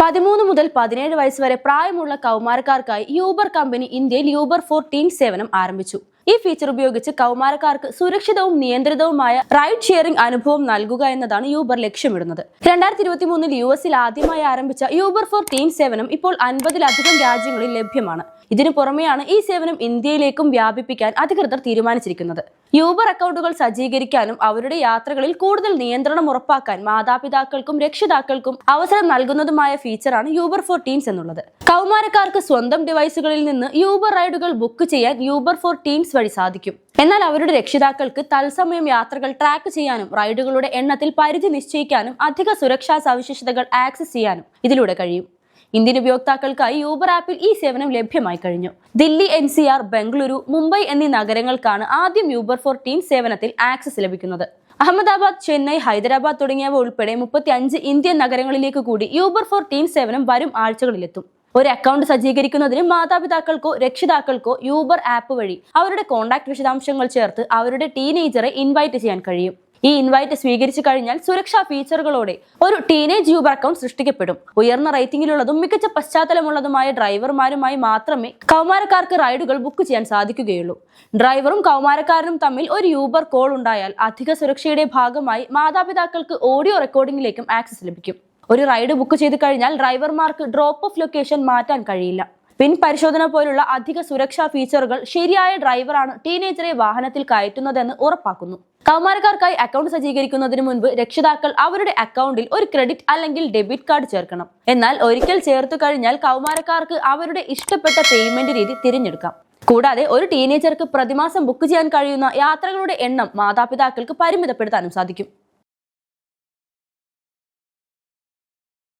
പതിമൂന്ന് മുതൽ പതിനേഴ് വയസ്സ് വരെ പ്രായമുള്ള കൗമാരക്കാർക്കായി യൂബർ കമ്പനി ഇന്ത്യയിൽ യൂബർ ഫോർ ടീം സേവനം ആരംഭിച്ചു. ഈ ഫീച്ചർ ഉപയോഗിച്ച് കൗമാരക്കാർക്ക് സുരക്ഷിതവും നിയന്ത്രിതവുമായ റൈഡ് ഷെയറിംഗ് അനുഭവം നൽകുക എന്നതാണ് യൂബർ ലക്ഷ്യമിടുന്നത്. രണ്ടായിരത്തി ഇരുപത്തി മൂന്നിൽ യു എസിൽ ആദ്യമായി ആരംഭിച്ച യൂബർ ഫോർ ടീം സേവനം ഇപ്പോൾ അൻപതിലധികം രാജ്യങ്ങളിൽ ലഭ്യമാണ്. ഇതിനു പുറമെയാണ് ഈ സേവനം ഇന്ത്യയിലേക്കും വ്യാപിപ്പിക്കാൻ അധികൃതർ തീരുമാനിച്ചിരിക്കുന്നത്. യൂബർ അക്കൗണ്ടുകൾ സജ്ജീകരിക്കാനും അവരുടെ യാത്രകളിൽ കൂടുതൽ നിയന്ത്രണം ഉറപ്പാക്കാൻ മാതാപിതാക്കൾക്കും രക്ഷിതാക്കൾക്കും അവസരം നൽകുന്നതുമായ ഫീച്ചറാണ് യൂബർ ഫോർ ടീംസ് എന്നുള്ളത്. കൗമാരക്കാർക്ക് സ്വന്തം ഡിവൈസുകളിൽ നിന്ന് യൂബർ റൈഡുകൾ ബുക്ക് ചെയ്യാൻ യൂബർ ഫോർ ടീൻസ് വഴി സാധിക്കും. എന്നാൽ അവരുടെ രക്ഷിതാക്കൾക്ക് തത്സമയം യാത്രകൾ ട്രാക്ക് ചെയ്യാനും റൈഡുകളുടെ എണ്ണത്തിൽ പരിധി നിശ്ചയിക്കാനും അധിക സുരക്ഷാ സവിശേഷതകൾ ആക്സസ് ചെയ്യാനും ഇതിലൂടെ കഴിയും. ഇന്ത്യൻ ഉപയോക്താക്കൾക്കായി യൂബർ ആപ്പിൽ ഈ സേവനം ലഭ്യമായി കഴിഞ്ഞു. Delhi N C R Bengaluru Mumbai എന്നീ നഗരങ്ങൾക്കാണ് ആദ്യം യൂബർ ഫോർ ടീം സേവനത്തിൽ ആക്സസ് ലഭിക്കുന്നത്. അഹമ്മദാബാദ് ചെന്നൈ ഹൈദരാബാദ് തുടങ്ങിയവ ഉൾപ്പെടെ മുപ്പത്തി അഞ്ച് ഇന്ത്യൻ നഗരങ്ങളിലേക്ക് കൂടി യൂബർ ഫോർ ടീം സേവനം വരും ആഴ്ചകളിലെത്തും. ഒരു അക്കൗണ്ട് സജ്ജീകരിക്കുന്നതിന് മാതാപിതാക്കൾക്കോ രക്ഷിതാക്കൾക്കോ യൂബർ ആപ്പ് വഴി അവരുടെ കോൺടാക്ട് വിശദാംശങ്ങൾ ചേർത്ത് അവരുടെ ടീനേജറെ ഇൻവൈറ്റ് ചെയ്യാൻ കഴിയും. ഈ ഇൻവൈറ്റ് സ്വീകരിച്ചു കഴിഞ്ഞാൽ സുരക്ഷാ ഫീച്ചറുകളോടെ ഒരു ടീനേജ് യൂബർ അക്കൗണ്ട് സൃഷ്ടിക്കപ്പെടും. ഉയർന്ന റേറ്റിംഗിലുള്ളതും മികച്ച പശ്ചാത്തലമുള്ളതുമായ ഡ്രൈവർമാരുമായി മാത്രമേ കൗമാരക്കാർക്ക് റൈഡുകൾ ബുക്ക് ചെയ്യാൻ സാധിക്കുകയുള്ളൂ. ഡ്രൈവറും കൗമാരക്കാരനും തമ്മിൽ ഒരു യൂബർ കോൾ ഉണ്ടായാൽ അധിക സുരക്ഷയുടെ ഭാഗമായി മാതാപിതാക്കൾക്ക് ഓഡിയോ റെക്കോർഡിംഗിലേക്കും ആക്സസ് ലഭിക്കും. ഒരു റൈഡ് ബുക്ക് ചെയ്ത് കഴിഞ്ഞാൽ ഡ്രൈവർമാർക്ക് ഡ്രോപ്പ് ഓഫ് ലൊക്കേഷൻ മാറ്റാൻ കഴിയില്ല. പിൻ പരിശോധന പോലുള്ള അധിക സുരക്ഷാ ഫീച്ചറുകൾ ശരിയായ ഡ്രൈവറാണ് ടീനേജറെ വാഹനത്തിൽ കയറ്റുന്നതെന്ന് ഉറപ്പാക്കുന്നു. കൗമാരക്കാർക്കായി അക്കൗണ്ട് സജ്ജീകരിക്കുന്നതിന് മുൻപ് രക്ഷിതാക്കൾ അവരുടെ അക്കൗണ്ടിൽ ഒരു ക്രെഡിറ്റ് അല്ലെങ്കിൽ ഡെബിറ്റ് കാർഡ് ചേർക്കണം. എന്നാൽ ഒരിക്കൽ ചേർത്തു കഴിഞ്ഞാൽ കൗമാരക്കാർക്ക് അവരുടെ ഇഷ്ടപ്പെട്ട പേയ്മെന്റ് രീതി തിരഞ്ഞെടുക്കാം. കൂടാതെ ഒരു ടീനേജർക്ക് പ്രതിമാസം ബുക്ക് ചെയ്യാൻ കഴിയുന്ന യാത്രകളുടെ എണ്ണം മാതാപിതാക്കൾക്ക് പരിമിതപ്പെടുത്താനും സാധിക്കും.